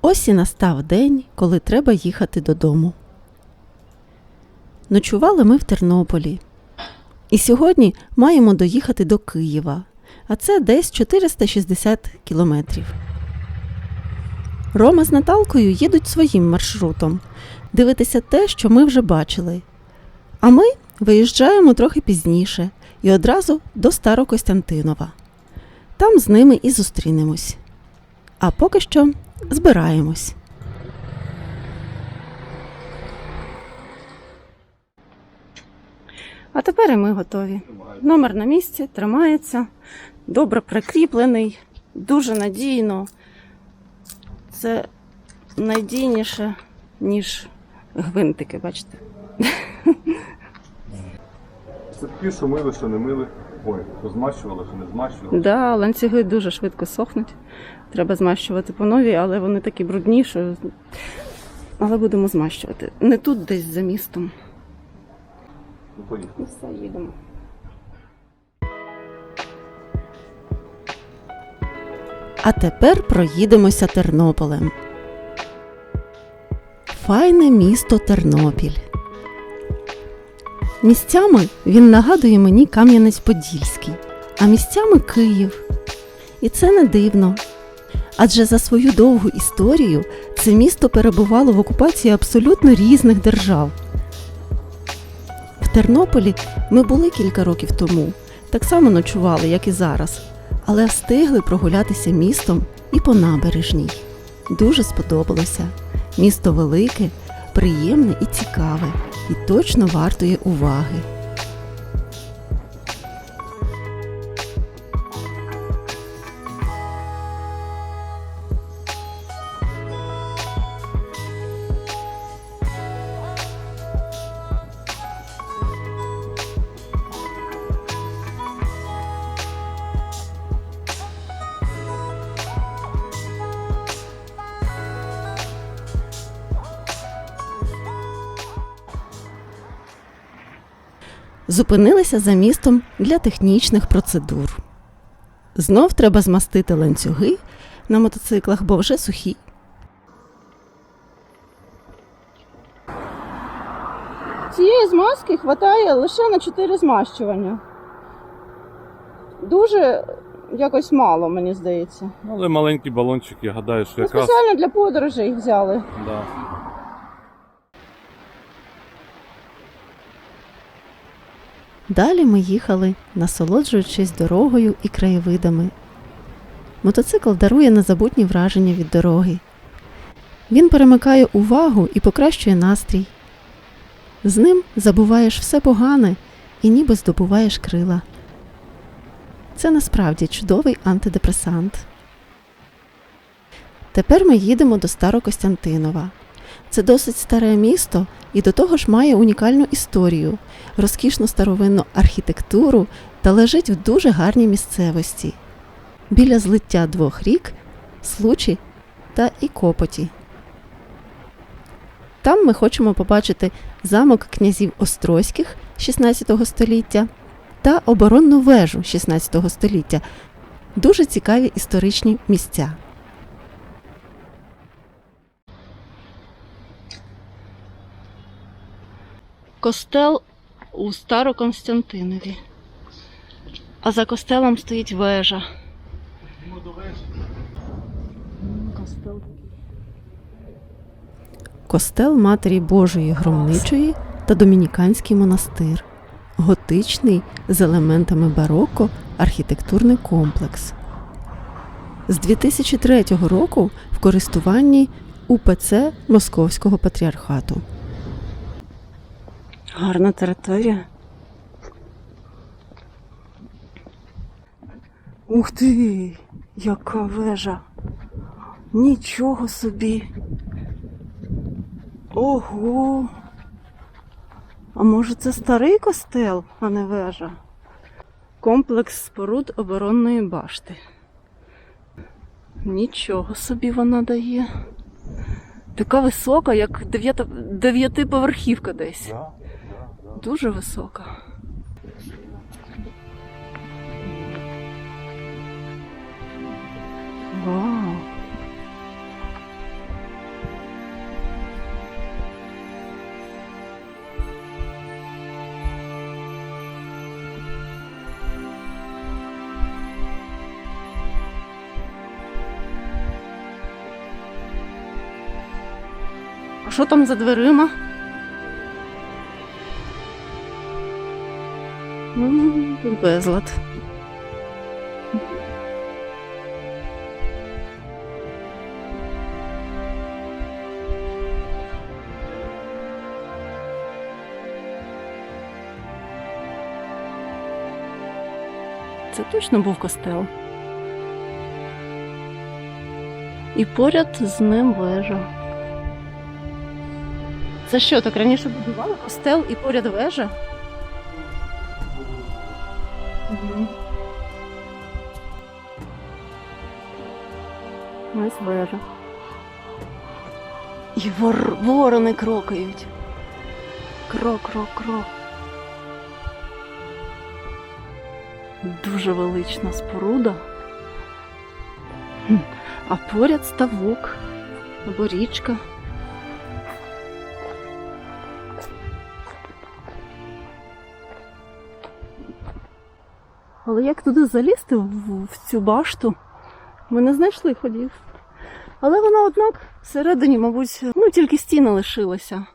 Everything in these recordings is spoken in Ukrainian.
Ось і настав день, коли треба їхати додому. Ночували ми в Тернополі. І сьогодні маємо доїхати до Києва, а це десь 460 кілометрів. Рома з Наталкою їдуть своїм маршрутом дивитися те, що ми вже бачили. А ми виїжджаємо трохи пізніше і одразу до Старокостянтинова. Там з ними і зустрінемось. А поки що збираємось. А тепер і ми готові. Номер на місці тримається, добре прикріплений, дуже надійно. Це надійніше, ніж гвинтики, бачите. Цепки, що мили, що не мили. Ой, що змащували, що не змащували. Да, ланцюги дуже швидко сохнуть. Треба змащувати по новій, але вони такі брудні, що. Але будемо змащувати. Не тут десь за містом. Ну, поїхали. І все, їдемо. А тепер проїдемося Тернополем. Файне місто Тернопіль. Місцями він нагадує мені Кам'янець-Подільський, а місцями Київ. І це не дивно. Адже за свою довгу історію це місто перебувало в окупації абсолютно різних держав. В Тернополі ми були кілька років тому, так само ночували, як і зараз, але встигли прогулятися містом і по набережній. Дуже сподобалося. Місто велике, приємне і цікаве, і точно вартує уваги. Зупинилися за містом для технічних процедур. Знов треба змастити ланцюги на мотоциклах, бо вже сухі. Цієї змазки вистачає лише на 4 змащування. Дуже якось мало, мені здається. Ну, Але маленький балончик, я гадаю, що Ну, якраз. спеціально для подорожей їх взяли. Да. Далі ми їхали, насолоджуючись дорогою і краєвидами. Мотоцикл дарує незабутні враження від дороги. Він перемикає увагу і покращує настрій. З ним забуваєш все погане і ніби здобуваєш крила. Це насправді чудовий антидепресант. Тепер ми їдемо до Старокостянтинова. Це досить старе місто і до того ж має унікальну історію, розкішну старовинну архітектуру та лежить в дуже гарній місцевості біля злиття двох рік Случі та Ікопоті. Там ми хочемо побачити замок князів Острозьких 16 століття та оборонну вежу 16 століття. Дуже цікаві історичні місця. Костел у Староконстантинові. А за костелом стоїть вежа. Костел. Матері Божої Громничої та Домініканський монастир. Готичний з елементами бароко архітектурний комплекс. З 2003 року в користуванні УПЦ Московського патріархату. Гарна територія. Ух ти, яка вежа. Нічого собі. Ого. А може це старий костел, а не вежа? Комплекс споруд оборонної башти. Нічого собі вона дає. Така висока, як дев'ятиповерхівка десь. Дуже висока. Вау. А що там за дверима? Безлад. Це точно був костел. І поряд з ним вежа. Це що, так раніше будували костел і поряд вежа? І вор... ворони крокають. Крок, крок, крок. Дуже велична споруда. А поряд ставок або річка. Але як туди залізти в, цю башту? Ми не знайшли ходів. Але вона, однак, всередині, мабуть, ну тільки стіни лишилися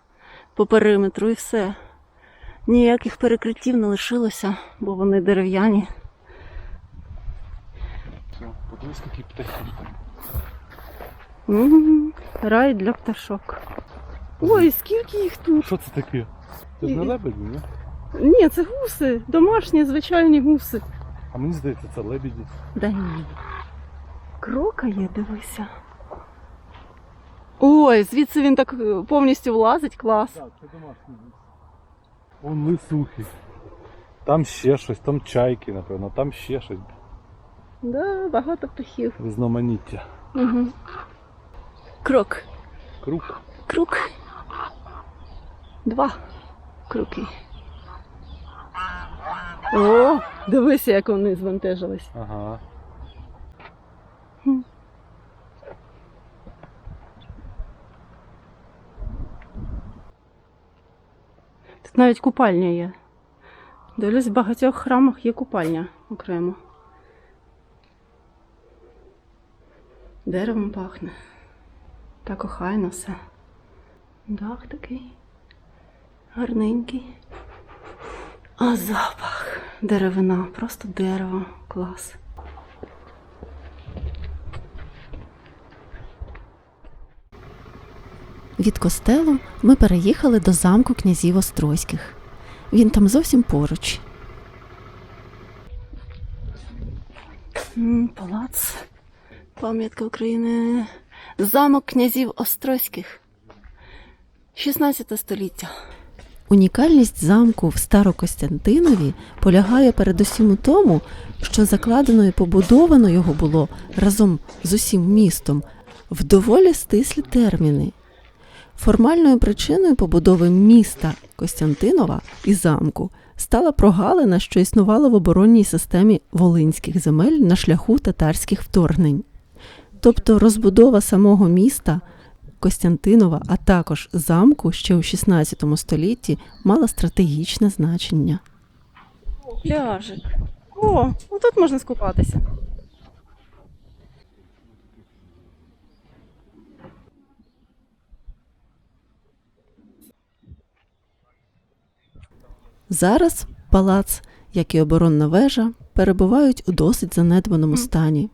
по периметру і все. Ніяких перекриттів не лишилося, бо вони дерев'яні. Подивись, які птахи. М, Рай для пташок. Ой, скільки їх тут? Що це таке? Це ж не лебеді, ні? Ні, це гуси, домашні, звичайні гуси. А мені здається, це лебеді. Да ні. Крока є, дивися. Ой, звідси він так е, повністю влазить, клас. Так, це домашній гусь. Вон лисухи. Там ще щось, там чайки, напевно, там ще щось. Да, багато птахів. Різноманіття. Угу. Крок. Круг. Круг. Два круки. О, дивися, як вони звантажились. Ага. Навіть купальня є. Дивлюсь, в багатьох храмах є купальня окремо. Деревом пахне. Так охайно все. Дах такий гарненький. А запах. Деревина, просто дерево. Клас. Від костелу ми переїхали до замку князів Острозьких. Він там зовсім поруч. Палац. Пам'ятка України. Замок князів Острозьких. 16 століття. Унікальність замку в Старокостянтинові полягає передусім у тому, що закладено і побудовано його було разом з усім містом в доволі стислі терміни. Формальною причиною побудови міста Костянтинова і замку стала прогалина, що існувала в оборонній системі волинських земель на шляху татарських вторгнень. Тобто розбудова самого міста Костянтинова, а також замку ще у 16 столітті мала стратегічне значення. Пляжик. О, ну тут можна скупатися. Зараз палац, як і оборонна вежа, перебувають у досить занедбаному стані.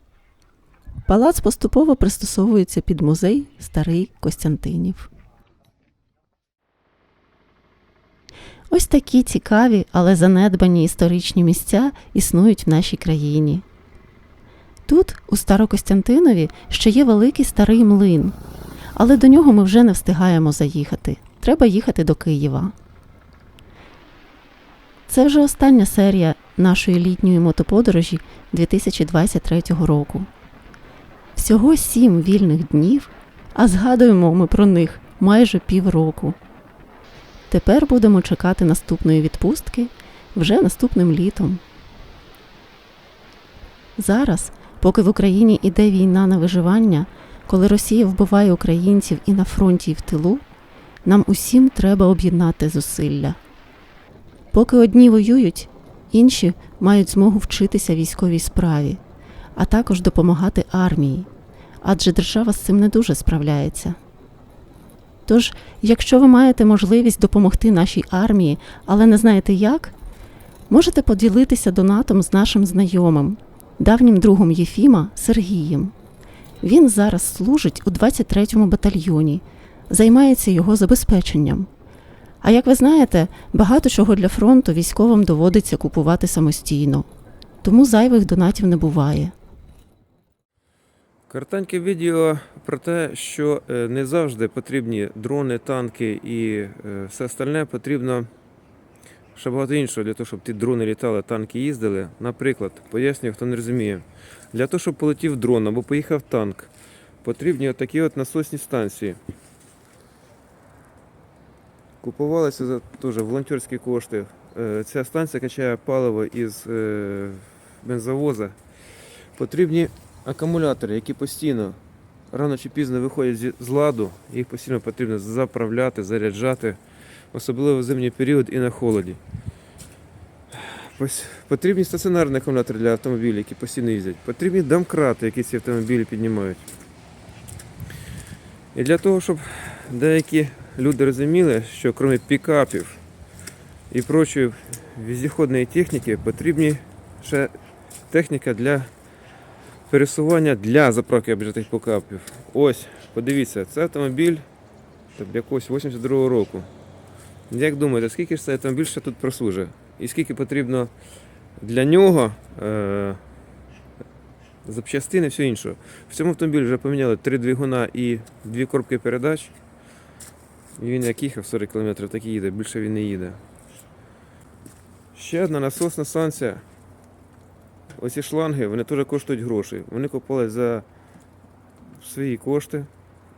Палац поступово пристосовується під музей Старий Костянтинів. Ось такі цікаві, але занедбані історичні місця існують в нашій країні. Тут, у Старокостянтинові, ще є великий старий млин, але до нього ми вже не встигаємо заїхати. Треба їхати до Києва. Це вже остання серія нашої літньої мотоподорожі 2023 року. Всього сім вільних днів, а згадуємо ми про них майже півроку. Тепер будемо чекати наступної відпустки вже наступним літом. Зараз Поки в Україні іде війна на виживання, коли Росія вбиває українців і на фронті, і в тилу, нам усім треба об'єднати зусилля. Поки одні воюють, інші мають змогу вчитися військовій справі, а також допомагати армії, адже держава з цим не дуже справляється. Тож, якщо ви маєте можливість допомогти нашій армії, але не знаєте як, можете поділитися донатом з нашим знайомим, давнім другом Єфіма Сергієм. Він зараз служить у 23-му батальйоні, займається його забезпеченням. А як ви знаєте, багато чого для фронту військовим доводиться купувати самостійно, тому зайвих донатів не буває. Коротеньке відео про те, що е, не завжди потрібні дрони, танки і е, все остальне потрібно ще багато іншого для того, щоб ті дрони літали, танки їздили. Наприклад, пояснюю, хто не розуміє. Для того, щоб полетів дрон або поїхав танк, потрібні отакі от насосні станції. Купувалися за теж волонтерські кошти. Е, Ця станція качає паливо із е, бензовоза. Потрібні акумулятори, які постійно рано чи пізно виходять з ладу, їх постійно потрібно заправляти, заряджати, особливо в зимній період і на холоді. Потрібні стаціонарні акумулятори для автомобілів, які постійно їздять. Потрібні домкрати, які ці автомобілі піднімають. І для того, щоб деякі люди розуміли, що крім пікапів і прочої віздіходної техніки, потрібні ще техніка для пересування для заправки обжитих покапів. Ось, подивіться, це автомобіль там, якогось 82-го року. Як думаєте, скільки ж цей автомобіль ще тут прослужить? І скільки потрібно для нього е- запчастин і все інше? В цьому автомобілі вже поміняли три двигуна і дві коробки передач. І він як їхав 40 км, так і їде, більше він не їде. Ще одна насосна станція Оці шланги вони теж коштують гроші. Вони купували за свої кошти,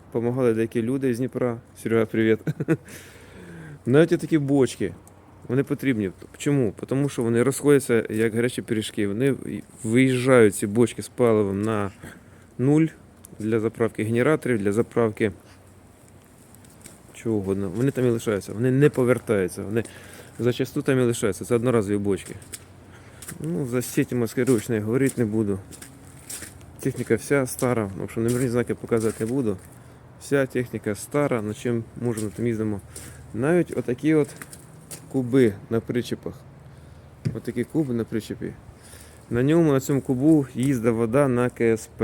допомагали деякі люди з Дніпра. Серега, привіт. Навіть такі бочки. Вони потрібні. Чому? Тому що вони розходяться як гарячі пиріжки. Вони виїжджають ці бочки з паливом на нуль для заправки генераторів, для заправки чого угодно. Вони там і лишаються, вони не повертаються. Вони зачасту там і лишаються. Це одноразові бочки. Ну, за сети маскировочные говорить не буду. Техніка вся стара, в общем, номерні знаки показувати не буду. Вся техніка стара, на чим можемо там їздимо. Навіть отакі от куби на причепах. Отакі куби на причепі. На ньому, на цьому кубу їздить вода на КСП.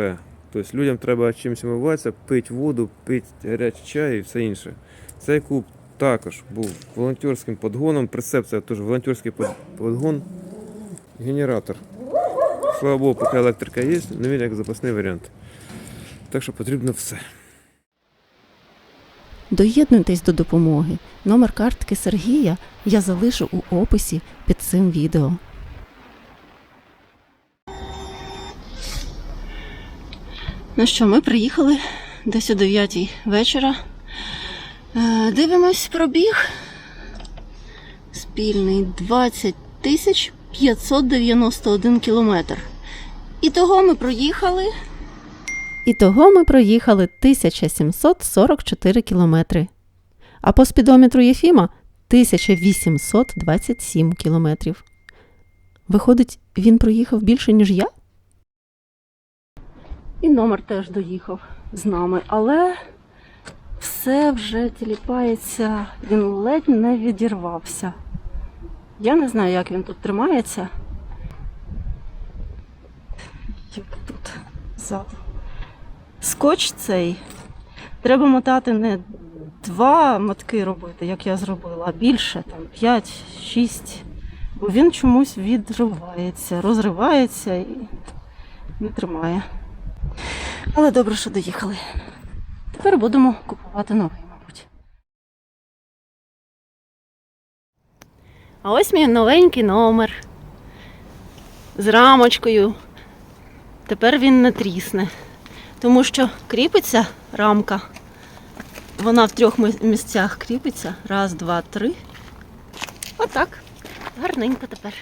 Тобто людям треба чимось вмиватися, пити воду, пити гарячий чай і все інше. Цей куб також був волонтерським подгоном. Прицеп це теж волонтерський подгон генератор. Слава Богу, поки електрика є, але він як запасний варіант. Так що потрібно все. Доєднуйтесь до допомоги. Номер картки Сергія я залишу у описі під цим відео. Ну що, ми приїхали десь о 9 вечора. Е, Дивимось пробіг. Спільний 20 тисяч 591 кілометр. І того ми проїхали. І того ми проїхали 1744 кілометри. А по спідометру Єфіма 1827 кілометрів. Виходить, він проїхав більше, ніж я? І номер теж доїхав з нами, але все вже тіліпається, він ледь не відірвався. Я не знаю, як він тут тримається. Як тут ззаду. Скотч цей. Треба мотати не два мотки робити, як я зробила, а більше, там 5, 6. Бо він чомусь відривається, розривається і не тримає. Але добре, що доїхали. Тепер будемо купувати новий, мабуть. А ось мій новенький номер. З рамочкою. Тепер він не трісне. Тому що кріпиться рамка. Вона в трьох місцях кріпиться. Раз, два, три. Отак. Гарненько тепер.